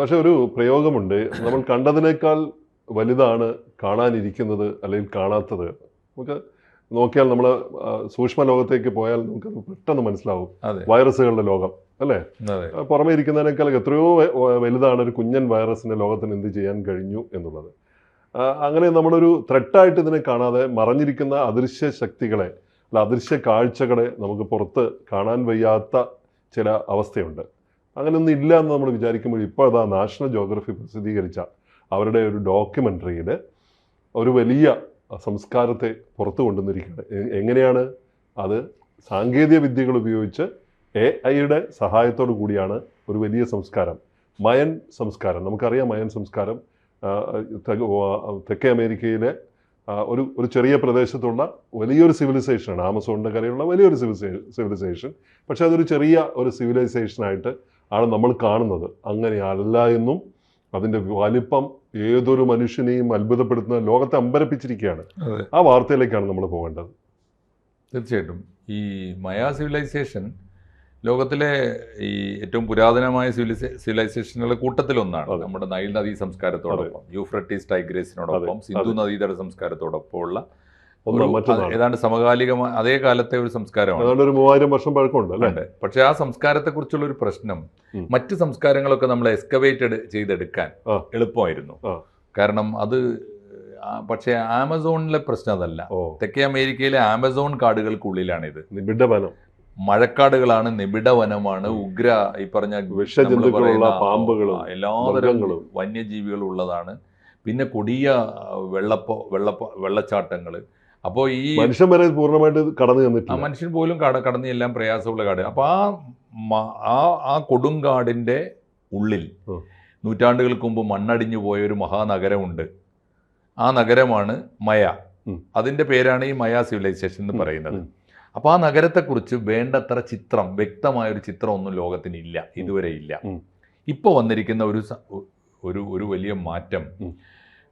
പക്ഷെ ഒരു പ്രയോഗമുണ്ട്. നമ്മൾ കണ്ടതിനേക്കാൾ വലുതാണ് കാണാനിരിക്കുന്നത് അല്ലെങ്കിൽ കാണാത്തത്. നമുക്ക് നോക്കിയാൽ നമ്മൾ സൂക്ഷ്മ ലോകത്തേക്ക് പോയാൽ നമുക്ക് പെട്ടെന്ന് മനസ്സിലാവും. വൈറസുകളുടെ ലോകം അല്ലേ? പുറമേ ഇരിക്കുന്നതിനേക്കാൾ എത്രയോ വലുതാണ് ഒരു കുഞ്ഞൻ വൈറസിന്റെ ലോകത്തിന് എന്ത് ചെയ്യാൻ കഴിഞ്ഞു എന്നുള്ളത്. അങ്ങനെ നമ്മളൊരു ത്രെട്ടായിട്ട് ഇതിനെ കാണാതെ മറഞ്ഞിരിക്കുന്ന അദൃശ്യ ശക്തികളെ അല്ല അദൃശ്യ കാഴ്ചകളെ നമുക്ക് പുറത്ത് കാണാൻ വയ്യാത്ത ചില അവസ്ഥയുണ്ട്. അങ്ങനെയൊന്നും ഇല്ല എന്ന് നമ്മൾ വിചാരിക്കുമ്പോൾ ഇപ്പോൾ അതാ നാഷണൽ ജോഗ്രഫി പ്രസിദ്ധീകരിച്ച അവരുടെ ഒരു ഡോക്യുമെന്ററിയിൽ ഒരു വലിയ സംസ്കാരത്തെ പുറത്തു കൊണ്ടുവന്നിരിക്കുകയാണ്. എങ്ങനെയാണ് അത് സാങ്കേതിക വിദ്യകൾ ഉപയോഗിച്ച് എ ഐയുടെ സഹായത്തോടു കൂടിയാണ് ഒരു വലിയ സംസ്കാരം. മയൻ സംസ്കാരം. നമുക്കറിയാം മയൻ സംസ്കാരം തെക്കേ അമേരിക്കയിലെ ഒരു ഒരു ചെറിയ പ്രദേശത്തുള്ള വലിയൊരു സിവിലൈസേഷനാണ് ആമസോണിന്റെ കരയുള്ള വലിയൊരു സിവിലൈസേഷൻ പക്ഷേ അതൊരു ചെറിയ ഒരു സിവിലൈസേഷനായിട്ട് ആണ് നമ്മൾ കാണുന്നത്. അങ്ങനെയല്ല എന്നും അതിന്റെ വലിപ്പം ഏതൊരു മനുഷ്യനെയും അത്ഭുതപ്പെടുത്തുന്ന ലോകത്തെ അമ്പരപ്പിച്ചിരിക്കുകയാണ്. ആ വാർത്തയിലേക്കാണ് നമ്മൾ പോകേണ്ടത്. തീർച്ചയായിട്ടും. ഈ മയാ സിവിലൈസേഷൻ ലോകത്തിലെ ഈ ഏറ്റവും പുരാതനമായ സിവിലൈസേ സിവിലൈസേഷനുകളുടെ കൂട്ടത്തിലൊന്നാണ്. നമ്മുടെ നൈൽ നദീ സംസ്കാരത്തോടൊപ്പം യൂഫ്രട്ടീസ് ടൈഗ്രേസിനോടൊപ്പം സിന്ധു. നദീതട സംസ്കാരത്തോടൊപ്പം ഏതാണ്ട് സമകാലികമായ അതേ കാലത്തെ ഒരു സംസ്കാരമാണ്. ഏതാണ്ട് ഒരു മൂവായിരം വർഷം പഴക്കമുണ്ട് അല്ലേ? പക്ഷേ ആ സംസ്കാരത്തെക്കുറിച്ചുള്ള ഒരു പ്രശ്നം മറ്റു സംസ്കാരങ്ങളൊക്കെ നമ്മൾ എക്സ്കവേറ്റഡ് ചെയ്തെടുക്കാൻ എളുപ്പമായിരുന്നു. കാരണം അത് പക്ഷേ ആമസോണിലെ പ്രശ്നം അതല്ല. തെക്കേ അമേരിക്കയിലെ ആമസോൺ കാടുകൾക്കുള്ളിലാണിത്. നിബിഡവനം. മഴക്കാടുകളാണ് നിബിഡ വനമാണ് ഉഗ്ര ഈ പറഞ്ഞ പാമ്പുകളും എല്ലാതരം വന്യജീവികളും ഉള്ളതാണ് പിന്നെ കൊടിയ വെള്ളപ്പോ വെള്ളപ്പ വെള്ളച്ചാട്ടങ്ങൾ അപ്പോൾ ഈ മനുഷ്യൻ വരെ പൂർണമായിട്ട് കടന്നു ആ ചെന്നിട്ടില്ല. മനുഷ്യൻ പോലും കട കടന്ന് എല്ലാം പ്രയാസമുള്ള കാട്. അപ്പോൾ ആ ആ ആ കൊടുങ്കാടിന്റെ ഉള്ളിൽ. നൂറ്റാണ്ടുകൾക്ക് മുമ്പ് മണ്ണടിഞ്ഞു പോയ ഒരു മഹാനഗരമുണ്ട്. ആ നഗരമാണ് മയ. അതിന്റെ പേരാണ് ഈ മയ സിവിലൈസേഷൻ എന്ന് പറയുന്നത്. അപ്പോൾ ആ നഗരത്തെക്കുറിച്ച് വേണ്ടത്ര ചിത്രം വ്യക്തമായൊരു ചിത്രം ഒന്നും ലോകത്തിനില്ല ഇതുവരെ ഇല്ല. ഇപ്പോൾ വന്നിരിക്കുന്ന ഒരു ഒരു ഒരു വലിയ മാറ്റം.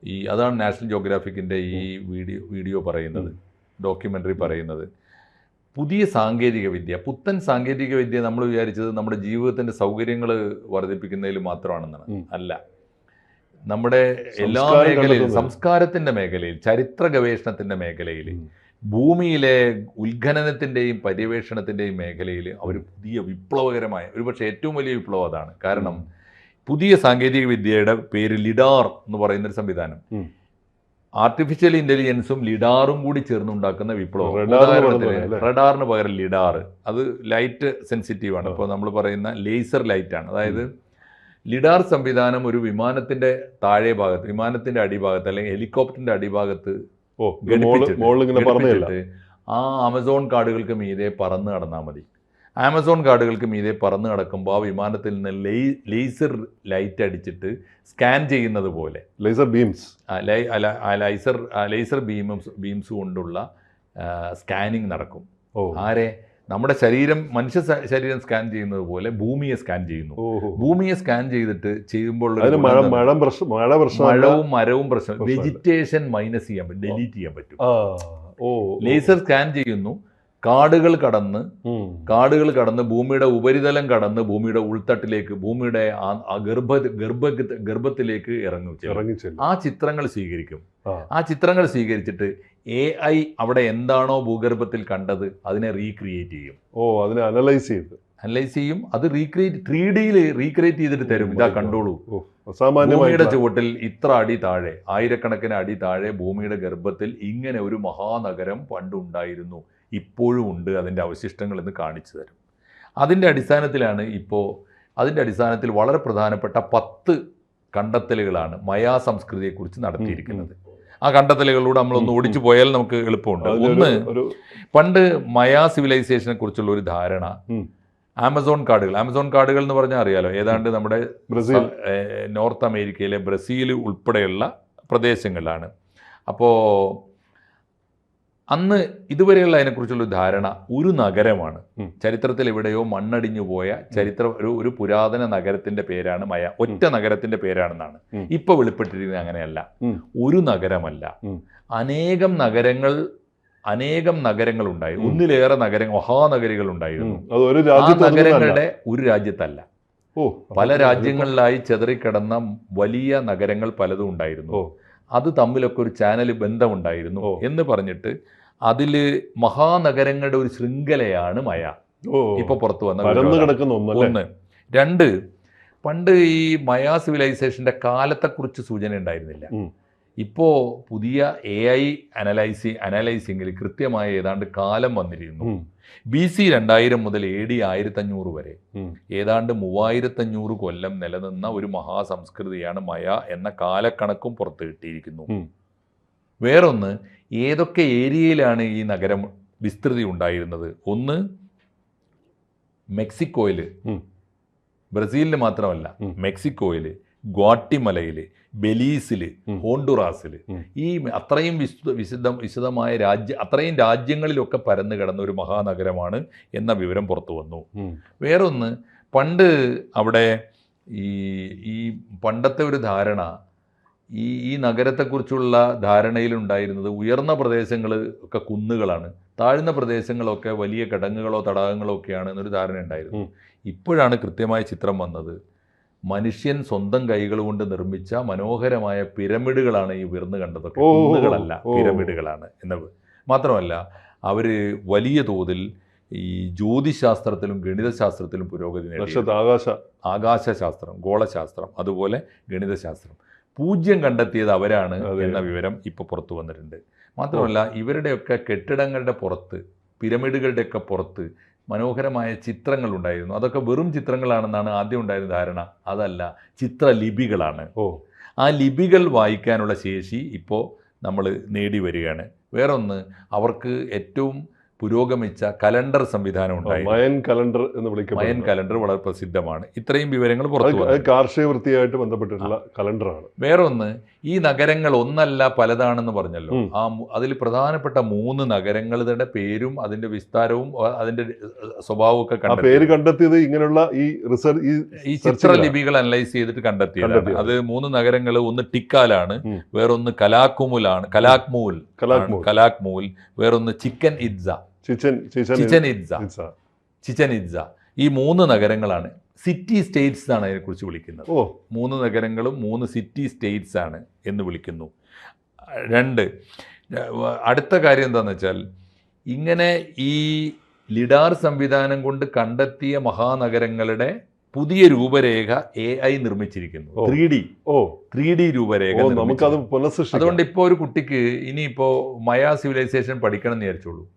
ഈ അതാണ് നാഷണൽ ജോഗ്രാഫിക്കിന്റെ ഈ വീഡിയോ വീഡിയോ പറയുന്നത് ഡോക്യുമെന്ററി പറയുന്നത്. പുതിയ സാങ്കേതിക വിദ്യ പുത്തൻ സാങ്കേതിക വിദ്യ നമ്മൾ വിചാരിച്ചത് നമ്മുടെ ജീവിതത്തിന്റെ സൗകര്യങ്ങൾ വർദ്ധിപ്പിക്കുന്നതിൽ മാത്രമാണെന്നാണ്. അല്ല. നമ്മുടെ എല്ലാ മേഖലയിലും സംസ്കാരത്തിന്റെ മേഖലയിൽ ചരിത്ര ഗവേഷണത്തിന്റെ മേഖലയിൽ ഭൂമിയിലെ ഉത്ഖനനത്തിന്റെയും പര്യവേഷണത്തിന്റെയും മേഖലയിൽ അവർ പുതിയ വിപ്ലവകരമായ ഒരുപക്ഷെ ഏറ്റവും വലിയ വിപ്ലവം അതാണ്. കാരണം പുതിയ സാങ്കേതിക വിദ്യയുടെ പേര് ലിഡാർ എന്ന് പറയുന്ന ഒരു സംവിധാനം. ആർട്ടിഫിഷ്യൽ ഇന്റലിജൻസും ലിഡാറും കൂടി ചേർന്നുണ്ടാക്കുന്ന വിപ്ലവം? റഡാറിന് പകരം ലിഡാർ. അത് ലൈറ്റ് സെൻസിറ്റീവ് ആണ്. ഇപ്പോൾ നമ്മൾ പറയുന്ന ലേസർ ലൈറ്റ് ആണ്. അതായത് ലിഡാർ സംവിധാനം ഒരു വിമാനത്തിന്റെ താഴെ ഭാഗത്ത് വിമാനത്തിന്റെ അടിഭാഗത്ത് അല്ലെങ്കിൽ ഹെലികോപ്റ്ററിന്റെ അടിഭാഗത്ത് ആ ആമസോൺ കാടുകൾക്ക് മീതെ പറന്ന് കടന്നാൽ മതി. ആമസോൺ കാടുകൾക്ക് മീതെ പറന്ന് കിടക്കുമ്പോൾ ആ വിമാനത്തിൽ നിന്ന് ലേ- ലേസർ ലൈറ്റ് അടിച്ചിട്ട് സ്കാൻ ചെയ്യുന്നത് പോലെ. Laser beams. ലൈസർ ലേസർ ബീമും ബീംസ് കൊണ്ടുള്ള സ്കാനിങ് നടക്കും. ആരെ? നമ്മുടെ ശരീരം മനുഷ്യ ശരീരം സ്കാൻ ചെയ്യുന്നത് പോലെ ഭൂമിയെ സ്കാൻ ചെയ്യുന്നു. ഭൂമിയെ സ്കാൻ ചെയ്തിട്ട് ചെയ്യുമ്പോൾ മഴവും മരവും പ്രശ്നം വെജിറ്റേഷൻ മൈനസ് ചെയ്യാൻ പറ്റും ഡെലീറ്റ് ചെയ്യാൻ പറ്റും. ഓ. ലേസർ സ്കാൻ ചെയ്യുന്നു കാടുകൾ കടന്ന് കാടുകൾ കടന്ന് ഭൂമിയുടെ ഉപരിതലം കടന്ന് ഭൂമിയുടെ ഉൾത്തട്ടിലേക്ക് ഭൂമിയുടെ ഗർഭ ഗർഭ ഗർഭത്തിലേക്ക് ഇറങ്ങും. ആ ചിത്രങ്ങൾ സ്വീകരിക്കും. ആ. ചിത്രങ്ങൾ സ്വീകരിച്ചിട്ട് എ ഐ അവിടെ എന്താണോ ഭൂഗർഭത്തിൽ കണ്ടത് അതിനെ റീക്രിയേറ്റ് ചെയ്യും. ഓ അതിനെ അനലൈസ് ചെയ്ത്. അനലൈസ് ചെയ്യും. അത് റീക്രിയേറ്റ് ത്രീ ഡിയിൽ റീക്രിയേറ്റ് ചെയ്തിട്ട് തരും. ഇതാ കണ്ടോളൂ. ഭൂമിയുടെ ചുവട്ടിൽ ഇത്ര അടി താഴെ ആയിരക്കണക്കിന് അടി താഴെ ഭൂമിയുടെ ഗർഭത്തിൽ ഇങ്ങനെ ഒരു മഹാനഗരം പണ്ടുണ്ടായിരുന്നു ഇപ്പോഴും ഉണ്ട് അതിന്റെ അവശിഷ്ടങ്ങൾ എന്ന് കാണിച്ചു തരും. അതിന്റെ അടിസ്ഥാനത്തിലാണ് ഇപ്പോൾ അതിന്റെ അടിസ്ഥാനത്തിൽ വളരെ പ്രധാനപ്പെട്ട പത്ത് കണ്ടെത്തലുകളാണ് മയാ സംസ്കൃതിയെക്കുറിച്ച് നടത്തിയിരിക്കുന്നത്. ആ കണ്ടെത്തലുകളിലൂടെ നമ്മളൊന്ന് ഓടിച്ചു പോയാൽ നമുക്ക് എളുപ്പമുണ്ട്. ഒന്ന് പണ്ട് മയാ സിവിലൈസേഷനെ കുറിച്ചുള്ള ഒരു ധാരണ. ആമസോൺ കാർഡുകൾ. ആമസോൺ കാർഡുകൾ എന്ന് പറഞ്ഞാൽ അറിയാലോ ഏതാണ്ട് നമ്മുടെ ബ്രസീൽ. നോർത്ത് അമേരിക്കയിലെ ബ്രസീൽ ഉൾപ്പെടെയുള്ള പ്രദേശങ്ങളിലാണ് അപ്പോൾ അന്ന് ഇതുവരെയുള്ള അതിനെക്കുറിച്ചുള്ള ധാരണ ഒരു നഗരമാണ്. ചരിത്രത്തിൽ എവിടെയോ മണ്ണടിഞ്ഞു പോയ ചരിത്ര ഒരു ഒരു പുരാതന നഗരത്തിന്റെ പേരാണ് മയ. ഒറ്റ നഗരത്തിന്റെ പേരാണെന്നാണ്. ഇപ്പൊ വെളിപ്പെട്ടിരിക്കുന്നത് അങ്ങനെയല്ല. ഒരു നഗരമല്ല. അനേകം നഗരങ്ങൾ അനേകം നഗരങ്ങൾ ഉണ്ടായി. ഒന്നിലേറെ നഗരങ്ങൾ മഹാനഗരികൾ ഉണ്ടായിരുന്നു ആ നഗരങ്ങളുടെ ഒരു രാജ്യത്തല്ല. ഓ പല രാജ്യങ്ങളിലായി ചെതറിക്കിടന്ന വലിയ നഗരങ്ങൾ പലതും ഉണ്ടായിരുന്നു. അത് തമ്മിലൊക്കെ ഒരു ചാനൽ ബന്ധമുണ്ടായിരുന്നു എന്ന് പറഞ്ഞിട്ട് അതിൽ മഹാനഗരങ്ങളുടെ ഒരു ശൃംഖലയാണ് മയ. ഇപ്പൊ പുറത്തു വന്ന ഒന്ന്. രണ്ട് പണ്ട് ഈ മയ സിവിലൈസേഷന്റെ കാലത്തെക്കുറിച്ച് സൂചന ഉണ്ടായിരുന്നില്ല. ഇപ്പോ ഇപ്പോൾ പുതിയ എ ഐ അനലൈസി അനലൈസിങ്ങിൽ കൃത്യമായ ഏതാണ്ട് കാലം വന്നിരിക്കുന്നു. ബി സി രണ്ടായിരം മുതൽ എ ഡി ആയിരത്തഞ്ഞൂറ് വരെ. ഏതാണ്ട് മൂവായിരത്തഞ്ഞൂറ് കൊല്ലം നിലനിന്ന ഒരു മഹാസംസ്കൃതിയാണ് മയ എന്ന കാലക്കണക്കും പുറത്തു കിട്ടിയിരിക്കുന്നു. വേറൊന്ന് ഏതൊക്കെ ഏരിയയിലാണ് ഈ നഗരം വിസ്തൃതി ഉണ്ടായിരുന്നത് ഒന്ന് മെക്സിക്കോയിൽ ബ്രസീലിന് ബ്രസീലിൽ മാത്രമല്ല. മെക്സിക്കോയിൽ ഗ്വാട്ടിമലയിൽ ബെലീസിൽ. ഹോണ്ടുറാസിൽ. ഈ അത്രയും വിശുദ്ധ വിശുദ്ധ വിശദമായ രാജ്യ അത്രയും രാജ്യങ്ങളിലൊക്കെ പരന്നു കിടന്ന ഒരു മഹാനഗരമാണ് എന്ന വിവരം പുറത്തു വന്നു. വേറൊന്ന് പണ്ട് അവിടെ ഈ ഈ പണ്ടത്തെ ഒരു ധാരണ ഈ ഈ നഗരത്തെക്കുറിച്ചുള്ള ധാരണയിലുണ്ടായിരുന്നത് ഉയർന്ന പ്രദേശങ്ങൾ ഒക്കെ കുന്നുകളാണ്. താഴ്ന്ന പ്രദേശങ്ങളൊക്കെ വലിയ കിടങ്ങുകളോ തടാകങ്ങളോ ഒക്കെയാണ് എന്നൊരു ധാരണ ഉണ്ടായിരുന്നു. ഇപ്പോഴാണ് കൃത്യമായ ചിത്രം വന്നത്. മനുഷ്യൻ സ്വന്തം കൈകൾ കൊണ്ട് നിർമ്മിച്ച മനോഹരമായ പിരമിഡുകളാണ് ഈ ഉയർന്നു കണ്ടതൊക്കെ. കുന്നുകളല്ല പിരമിഡുകളാണ് എന്നത്. മാത്രമല്ല അവർ വലിയ തോതിൽ ഈ ജ്യോതിശാസ്ത്രത്തിലും ഗണിതശാസ്ത്രത്തിലും പുരോഗതി ആകാശ. ആകാശശാസ്ത്രം ഗോളശാസ്ത്രം അതുപോലെ ഗണിതശാസ്ത്രം. പൂജ്യം കണ്ടെത്തിയത് അവരാണ് എന്ന വിവരം ഇപ്പോൾ പുറത്തു വന്നിട്ടുണ്ട്. മാത്രമല്ല ഇവരുടെയൊക്കെ കെട്ടിടങ്ങളുടെ പുറത്ത് പിരമിഡുകളുടെയൊക്കെ പുറത്ത് മനോഹരമായ ചിത്രങ്ങൾ ഉണ്ടായിരുന്നു. അതൊക്കെ വെറും ചിത്രങ്ങളാണെന്നാണ് ആദ്യം ഉണ്ടായിരുന്ന ധാരണ. അതല്ല ചിത്രലിപികളാണ്. ഓ. ആ ലിപികൾ വായിക്കാനുള്ള ശേഷി ഇപ്പോൾ നമ്മൾ നേടി വരികയാണ് വേറൊന്ന് അവർക്ക് ഏറ്റവും പുരോഗമിച്ച കലണ്ടർ സംവിധാനം ഉണ്ടായി മയൻ കലണ്ടർ എന്ന് മയൻ കലണ്ടർ വളരെ പ്രസിദ്ധമാണ്. ഇത്രയും വിവരങ്ങൾ പുറത്തു കാർഷിക വൃത്തിയായിട്ട് ബന്ധപ്പെട്ടിട്ടുള്ള കലണ്ടറാണ്. വേറൊന്ന് ഈ നഗരങ്ങൾ ഒന്നല്ല പലതാണെന്ന് പറഞ്ഞല്ലോ. ആ അതിൽ പ്രധാനപ്പെട്ട മൂന്ന് നഗരങ്ങളുടെ പേരും അതിന്റെ വിസ്താരവും അതിന്റെ സ്വഭാവവും ഒക്കെ പേര് കണ്ടെത്തിയത് ഇങ്ങനെയുള്ള ഈ റിസർച്ച് ഈ ചിത്രലിപികൾ അനലൈസ് ചെയ്തിട്ട് കണ്ടെത്തിയതാണ്. കണ്ടെത്തിയത്. അത് മൂന്ന് നഗരങ്ങൾ ഒന്ന് ടിക്കാലാണ് വേറൊന്ന് കലാക്കുമുലാണ് കലാക്മൂൽ കലാക്മൂൽ കലാക്മൂൽ വേറൊന്ന് ചിക്കൻ ഇറ്റ്സ ഇറ്റ്സ ഈ മൂന്ന് നഗരങ്ങളാണ്. സിറ്റി സ്റ്റേറ്റ്സ് എന്നാണ് അതിനെക്കുറിച്ച് വിളിക്കുന്നത്. ഓ. മൂന്ന് നഗരങ്ങളും മൂന്ന് സിറ്റി സ്റ്റേറ്റ്സ് ആണ് എന്ന് വിളിക്കുന്നു. രണ്ട് അടുത്ത കാര്യം എന്താണെന്ന് വെച്ചാൽ ഇങ്ങനെ ഈ ലിഡാർ സംവിധാനം കൊണ്ട് കണ്ടെത്തിയ മഹാനഗരങ്ങളുടെ പുതിയ രൂപരേഖ എ ഐ നിർമ്മിച്ചിരിക്കുന്നു. ത്രീ ഡി ഓ. ത്രീ ഡി രൂപരേഖ നമുക്ക് നമുക്കത് അതുകൊണ്ട് ഇപ്പോൾ ഒരു കുട്ടിക്ക് ഇനിയിപ്പോൾ മയാ സിവിലൈസേഷൻ പഠിക്കണം എന്ന് വിചാരിച്ചോളൂ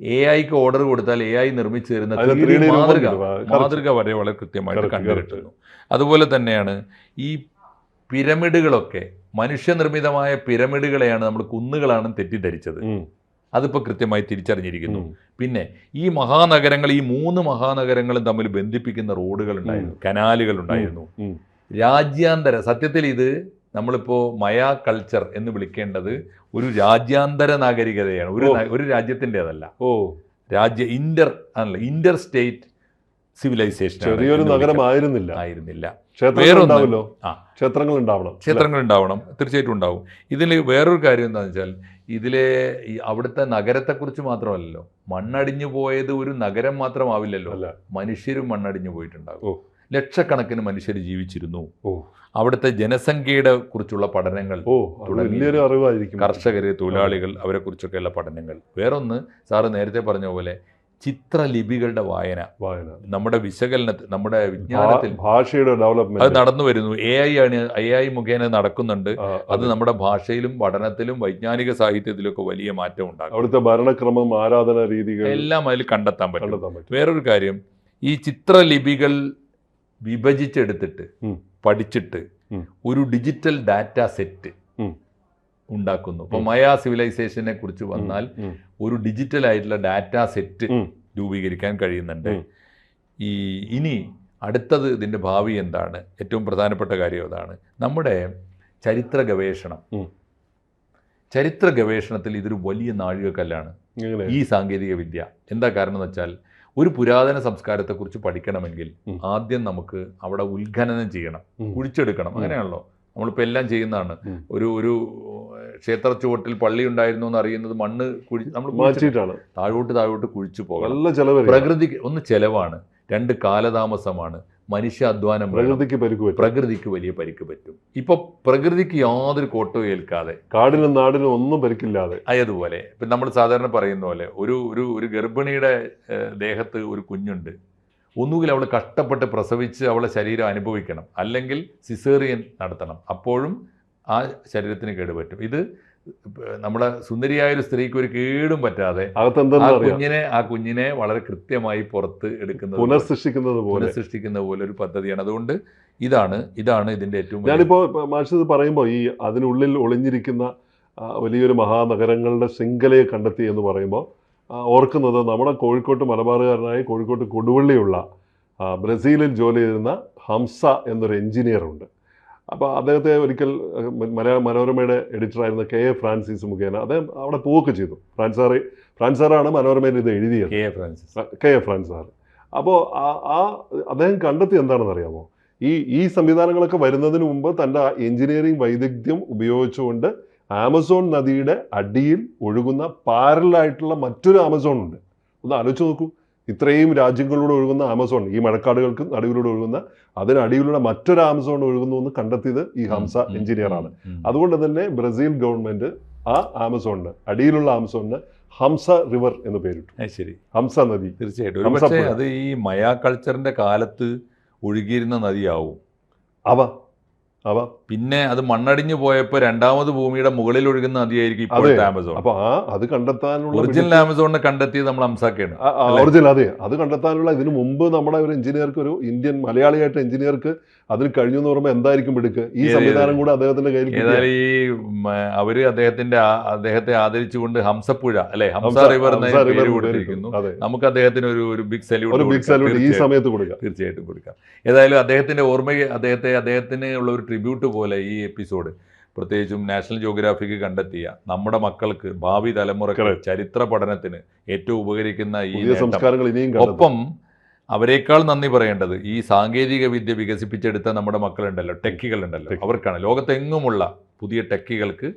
എ ഐക്ക് ഓർഡർ കൊടുത്താൽ എ ഐ നിർമ്മിച്ചു തരുന്ന അതിന് 3D 3D രൂപം മാതൃക. മാതൃക വരെ വളരെ കൃത്യമായിട്ട് Correct, കണ്ടു correct. കിട്ടുന്നു അതുപോലെ തന്നെയാണ് ഈ പിരമിഡുകളൊക്കെ മനുഷ്യനിർമ്മിതമായ പിരമിഡുകളെയാണ് നമ്മൾ കുന്നുകളാണ് തെറ്റിദ്ധരിച്ചത്. അതിപ്പോൾ കൃത്യമായി തിരിച്ചറിഞ്ഞിരിക്കുന്നു. പിന്നെ ഈ മഹാനഗരങ്ങൾ ഈ മൂന്ന് മഹാനഗരങ്ങളും തമ്മിൽ ബന്ധിപ്പിക്കുന്ന റോഡുകൾ ഉണ്ടായിരുന്നു. കനാലുകൾ ഉണ്ടായിരുന്നു. രാജ്യാന്തര സത്യത്തിൽ ഇത് നമ്മളിപ്പോൾ മയാ കൾച്ചർ എന്ന് വിളിക്കേണ്ടത് ഒരു രാജ്യാന്തര നാഗരികതയാണ്. ഒരു ഒരു രാജ്യത്തിന്റെതല്ല. ഓ. രാജ്യ ഇന്റർ ആണല്ലോ ഇന്റർ സ്റ്റേറ്റ് സിവിലൈസേഷൻ ചെറിയൊരു നഗരമായിരുന്നില്ല ആയിരുന്നില്ല. ക്ഷേത്രങ്ങൾ വേറൊന്ന് ആ. ക്ഷേത്രങ്ങൾ ഉണ്ടാവണം ക്ഷേത്രങ്ങൾ ഉണ്ടാവണം. തീർച്ചയായിട്ടും ഉണ്ടാവും. ഇതിൽ വേറൊരു കാര്യം എന്താണെന്ന് വെച്ചാൽ ഇതിലെ അവിടുത്തെ നഗരത്തെക്കുറിച്ച് മാത്രമല്ലല്ലോ. മണ്ണടിഞ്ഞു പോയത് ഒരു നഗരം മാത്രമാവില്ലല്ലോ. മനുഷ്യരും മണ്ണടിഞ്ഞു പോയിട്ടുണ്ടാകും. ലക്ഷക്കണക്കിന് മനുഷ്യർ ജീവിച്ചിരുന്നു. ഓ. അവിടുത്തെ ജനസംഖ്യയുടെ കുറിച്ചുള്ള പഠനങ്ങൾ. വലിയൊരു അറിവായിരിക്കും. കർഷകർ തൊഴിലാളികൾ അവരെ കുറിച്ചൊക്കെയുള്ള പഠനങ്ങൾ. വേറൊന്ന് സാറ് നേരത്തെ പറഞ്ഞ പോലെ ചിത്രലിപികളുടെ വായന. വായന. നമ്മുടെ വിശകലനത്തിൽ നമ്മുടെ വിജ്ഞാനത്തിൽ ഭാഷയുടെ ഡെവലപ്മെന്റ് അത് നടന്നു വരുന്നു. എ ഐ ആണ് എ ഐ മുഖേന നടക്കുന്നുണ്ട്. അത് നമ്മുടെ ഭാഷയിലും പഠനത്തിലും വൈജ്ഞാനിക സാഹിത്യത്തിലും ഒക്കെ വലിയ മാറ്റം ഉണ്ടാകും അവിടുത്തെ ഭരണക്രമം ആരാധന രീതികൾ എല്ലാം അതിൽ കണ്ടെത്താൻ പറ്റും. വേറൊരു കാര്യം ഈ ചിത്രലിപികൾ വിഭജിച്ചെടുത്തിട്ട്. പഠിച്ചിട്ട് ഒരു ഡിജിറ്റൽ ഡാറ്റ സെറ്റ് ഉണ്ടാക്കുന്നു. ഇപ്പൊ. മയാ സിവിലൈസേഷനെ കുറിച്ച് വന്നാൽ ഒരു ഡിജിറ്റൽ ആയിട്ടുള്ള ഡാറ്റ സെറ്റ് രൂപീകരിക്കാൻ കഴിയുന്നുണ്ട്. ഈ ഇനി അടുത്തത് ഇതിന്റെ ഭാവി എന്താണ്? ഏറ്റവും പ്രധാനപ്പെട്ട കാര്യം അതാണ്. നമ്മുടെ ചരിത്ര ഗവേഷണം. ചരിത്ര ഗവേഷണത്തിൽ ഇതൊരു വലിയ നാഴികക്കല്ലാണ്. ഈ സാങ്കേതിക വിദ്യ എന്താ കാരണം എന്ന് വെച്ചാൽ ഒരു പുരാതന സംസ്കാരത്തെക്കുറിച്ച് പഠിക്കണമെങ്കിൽ ആദ്യം നമുക്ക് അവിടെ ഉത്ഖനനം ചെയ്യണം. കുഴിച്ചെടുക്കണം. അങ്ങനെയാണല്ലോ. നമ്മളിപ്പോൾ എല്ലാം ചെയ്യുന്നതാണ്. ഒരു ഒരു ക്ഷേത്ര ചുവട്ടിൽ പള്ളി ഉണ്ടായിരുന്നു എന്ന് അറിയുന്നത് മണ്ണ് കുഴി നമ്മൾ താഴോട്ട് താഴോട്ട് കുഴിച്ചു പോകണം. ചെലവ് പ്രകൃതിക്ക് ഒന്ന് ചെലവാണ്. രണ്ട് കാലതാമസമാണ്. മനുഷ്യാധ്വാനം. പ്രകൃതിക്ക് പരിക്ക് പ്രകൃതിക്ക് വലിയ പരിക്ക് പറ്റും. ഇപ്പൊ പ്രകൃതിക്ക് യാതൊരു കോട്ടവും ഏൽക്കാതെ കാടിനും നാടിനും ഒന്നും പരിക്കില്ലാതെ. അതുപോലെ ഇപ്പം നമ്മൾ സാധാരണ പറയുന്ന പോലെ ഒരു ഒരു ഒരു ഗർഭിണിയുടെ ദേഹത്ത് ഒരു കുഞ്ഞുണ്ട്. ഒന്നുകിൽ അവൾ കഷ്ടപ്പെട്ട് പ്രസവിച്ച് അവളെ ശരീരം അനുഭവിക്കണം. അല്ലെങ്കിൽ സിസേറിയൻ നടത്തണം. അപ്പോഴും ആ ശരീരത്തിന് കേടുപറ്റും. ഇത് നമ്മുടെ സുന്ദരിയായ ഒരു സ്ത്രീക്ക് ഒരു കേടും പറ്റാതെ ആ കുഞ്ഞിനെ ആ കുഞ്ഞിനെ വളരെ കൃത്യമായി പുറത്ത് എടുക്കുന്നത് പുനഃസൃഷ്ടിക്കുന്നത് പോലെ. പുനഃസൃഷ്ടിക്കുന്ന പോലെ ഒരു പദ്ധതിയാണ്. അതുകൊണ്ട് ഇതാണ് ഇതാണ് ഇതിന്റെ ഏറ്റവും ഞാനിപ്പോ മാഷിത് പറയുമ്പോൾ ഈ അതിനുള്ളിൽ ഒളിഞ്ഞിരിക്കുന്ന വലിയൊരു മഹാനഗരങ്ങളുടെ ശൃംഖലയെ കണ്ടെത്തി എന്ന് പറയുമ്പോൾ ഓർക്കുന്നത് നമ്മുടെ കോഴിക്കോട്ട് മലബാറുകാരനായ കോഴിക്കോട്ട് കൊടുവള്ളിയുള്ള ബ്രസീലിൽ ജോലി ചെയ്യുന്ന ഹംസ എന്നൊരു എഞ്ചിനീയർ ഉണ്ട് അപ്പോൾ അദ്ദേഹത്തെ ഒരിക്കൽ മലയാള മനോരമയുടെ എഡിറ്ററായിരുന്ന കെ എ ഫ്രാൻസിസ് മുഖേന അദ്ദേഹം അവിടെ പോവുകയൊക്കെ ചെയ്തു. ഫ്രാൻസാറ് ഫ്രാൻസാറാണ് മനോരമയിൽ ഇത് എഴുതിയത്. K A Francis. K A Francis sir അപ്പോൾ ആ ആ അദ്ദേഹം കണ്ടെത്തി എന്താണെന്ന് അറിയാമോ ഈ ഈ സംവിധാനങ്ങളൊക്കെ വരുന്നതിന് മുമ്പ് തന്റെ എഞ്ചിനീയറിംഗ് വൈദഗ്ധ്യം ഉപയോഗിച്ചുകൊണ്ട് ആമസോൺ നദിയുടെ അടിയിൽ ഒഴുകുന്ന പാരലായിട്ടുള്ള മറ്റൊരു ആമസോൺ ഉണ്ട് ഒന്ന് ആലോചിച്ച് നോക്കൂ. ഇത്രയും രാജ്യങ്ങളിലൂടെ ഒഴുകുന്ന ആമസോൺ ഈ മഴക്കാടുകൾക്ക് നടുവിലൂടെ ഒഴുകുന്ന അതിനടിയിലൂടെ മറ്റൊരു ആമസോൺ ഒഴുകുന്നു എന്ന് കണ്ടെത്തിയത് ഈ ഹംസ എഞ്ചിനീയറാണ്. അതുകൊണ്ട് തന്നെ ബ്രസീൽ ഗവൺമെന്റ് ആ ആമസോണിന് അടിയിലുള്ള ആമസോണിന് ഹംസ റിവർ എന്ന് പേരിട്ടു. ശരി. ഹംസ നദി. തീർച്ചയായിട്ടും. അത് ഈ മയാ കൾച്ചറിന്റെ കാലത്ത് ഒഴുകിയിരുന്ന നദിയാവും. അവ അവ പിന്നെ അത് മണ്ണടിഞ്ഞു പോയപ്പോൾ രണ്ടാമത് ഭൂമിയുടെ മുകളിൽ ഒഴുകുന്ന നദിയായിരിക്കും ഇപ്പോഴത്തെ ആമസോൺ. അപ്പൊ ആ അത് കണ്ടെത്താനുള്ള ഒറിജിനൽ ആമസോണിനെ കണ്ടെത്തിയത് നമ്മൾ അംസാക്കയാണ് ഒറിജിനൽ അതെ. അത് കണ്ടെത്താനുള്ള ഇതിനു മുമ്പ് നമ്മുടെ ഒരു എഞ്ചിനീയർക്ക് ഒരു ഇന്ത്യൻ മലയാളിയായിട്ട് എഞ്ചിനീയർക്ക് അതിന് കഴിഞ്ഞു എന്ന് പറയുമ്പോൾ എന്തായിരിക്കും എടുക്കുക ഈ സംവിധാനം കൂടെ അദ്ദേഹത്തിന്റെ കയ്യിൽ ഏതായാലും ഈ അവർ അദ്ദേഹത്തിന്റെ അദ്ദേഹത്തെ ആദരിച്ചുകൊണ്ട് ഹംസപ്പുഴ അല്ലെ? ഹംസ റിവർ പേര് കൊടുത്തിരിക്കുന്നു. നമുക്ക് അദ്ദേഹത്തിന് ഒരു ഒരു ബിഗ് സല്യൂട്ട് ബിഗ് സല്യൂട്ട് ഈ സമയത്ത് കൊടുക്കാം. തീർച്ചയായിട്ടും കൊടുക്കാം. ഏതായാലും അദ്ദേഹത്തിന്റെ ഓർമ്മയെ അദ്ദേഹത്തെ അദ്ദേഹത്തിന് ഉള്ള ഒരു ട്രിബ്യൂട്ട് പോലെ ഈ എപ്പിസോഡ് പ്രത്യേകിച്ചും നാഷണൽ ജിയോഗ്രാഫിക്ക് കണ്ടെത്തിയ നമ്മുടെ മക്കൾക്ക് ഭാവി തലമുറയ്ക്ക്. ചരിത്ര പഠനത്തിന് ഏറ്റവും ഉപകരിക്കുന്ന ഈ ഒപ്പം അവരെക്കാൾ നന്ദി പറയേണ്ടത് ഈ സാങ്കേതിക വിദ്യ വികസിപ്പിച്ചെടുത്ത നമ്മുടെ മക്കളുണ്ടല്ലോ ടെക്കികളുണ്ടല്ലോ. ഉണ്ടല്ലോ അവർക്കാണ്. ലോകത്തെങ്ങുമുള്ള പുതിയ ടെക്കികൾക്ക്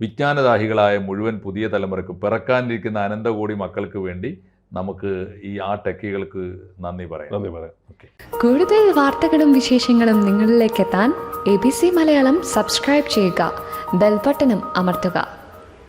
വിജ്ഞാനദാഹികളായ മുഴുവൻ പുതിയ തലമുറയ്ക്ക് പിറക്കാനിരിക്കുന്ന അനന്തകോടി മക്കൾക്ക് വേണ്ടി നമുക്ക് ഈ ആ ടെക്കികൾക്ക് നന്ദി പറയാം. നന്ദി പറയാം. കൂടുതൽ വാർത്തകളും വിശേഷങ്ങളും നിങ്ങളിലേക്ക് എത്താൻ A B C Malayalam subscribe ചെയ്യുക ബെൽബട്ടനും അമർത്തുക.